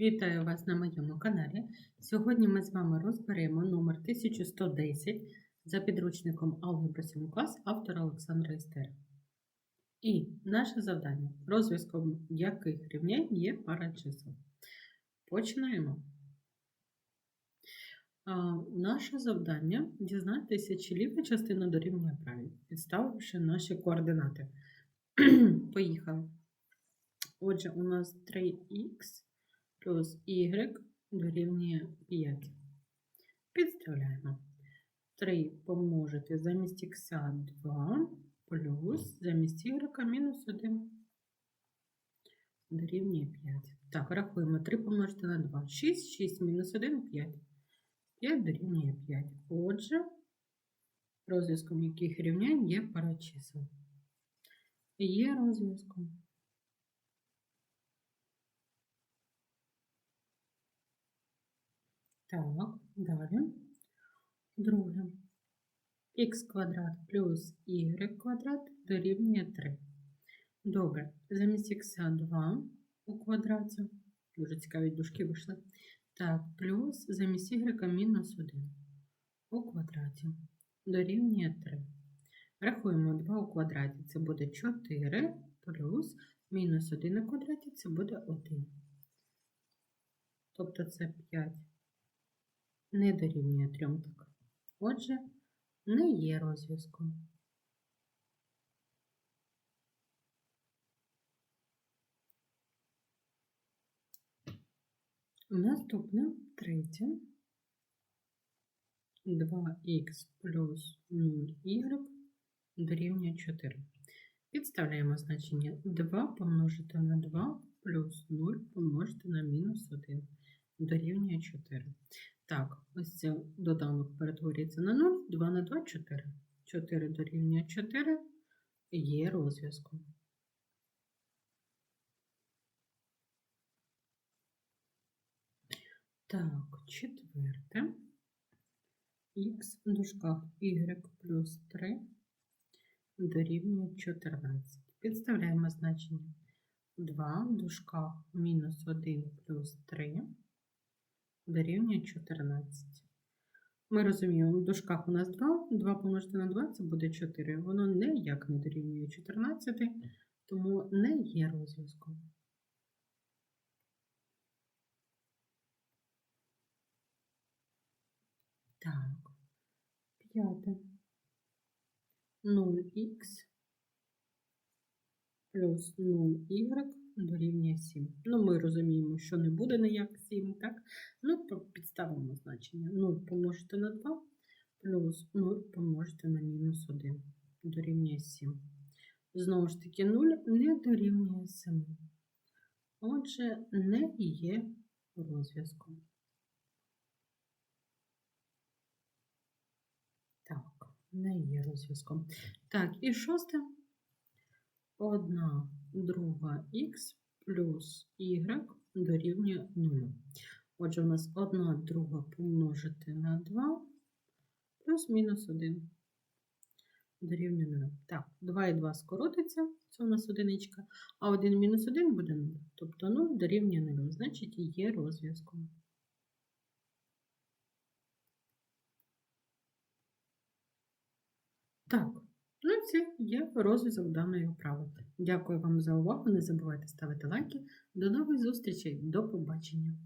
Вітаю вас на моєму каналі. Сьогодні ми з вами розберемо номер 1110 за підручником Алгебра 7 клас автора Олександра Істера. І наше завдання, розв'язком яких рівнянь є пара чисел. Починаємо. Наше завдання дізнатися, чи ліва частина дорівнює правій, підставивши наші координати. Поїхали. Отже, у нас 3х плюс y дорівнює 5. Підставляємо. 3 помножити замість х 2 плюс замість y мінус 1 дорівнює 5. Так, рахуємо 3 помножити на 2. 6, 6 мінус 1 5. 5 дорівнює 5. Отже, розв'язком яких рівнянь є пара чисел. Є розв'язком. Так, далі. Друге. х квадрат плюс y квадрат дорівнює 3. Добре. Замість х 2 у квадраті. Дуже цікаві дужки вийшли. Так, плюс замість y мінус 1 у квадраті. Дорівнює 3. Рахуємо 2 у квадраті. Це буде 4 плюс мінус 1 у квадраті це буде 1. Тобто це 5 не дорівнює 3 так. Отже, не є розв'язком. Наступне третє. 2х плюс 0y дорівнює 4. Підставляємо значення 2 помножити на 2 плюс 0 помножити на мінус 1 дорівнює 4. Так, ось це доданок перетворюється на 0, 2 на 2 4. 4 дорівнює 4 є розв'язком. Так, четверте. Х в дужках y плюс 3 дорівнює 14. Підставляємо значення 2 в дужках мінус 1 плюс 3 дорівнює 14. Ми розуміємо, в дужках у нас 2, 2 помножити на 2 це буде 4. Воно ніяк не дорівнює 14, тому не є розв'язком. Так, п'яте. 0х плюс 0y дорівнює 7. Ну, ми розуміємо, що не буде ніяк 7, так? Ну, підставимо значення. 0 помножити на 2 плюс 0 помножити на мінус 1 дорівнює 7. Знову ж таки, 0 не дорівнює 7. Отже, не є розв'язком. Так, не є розв'язком. Так, і шосте. 1 друга х плюс y дорівнює 0. Отже, у нас 1 друга помножити на 2 плюс мінус 1 дорівнює 0. Так, 2 і 2 скоротиться, це у нас одиничка, а 1 мінус 1 буде 0. Тобто 0 дорівнює 0, значить є розв'язком. Так. Ну, це є розв'язок даної вправи. Дякую вам за увагу. Не забувайте ставити лайки. До нових зустрічей. До побачення!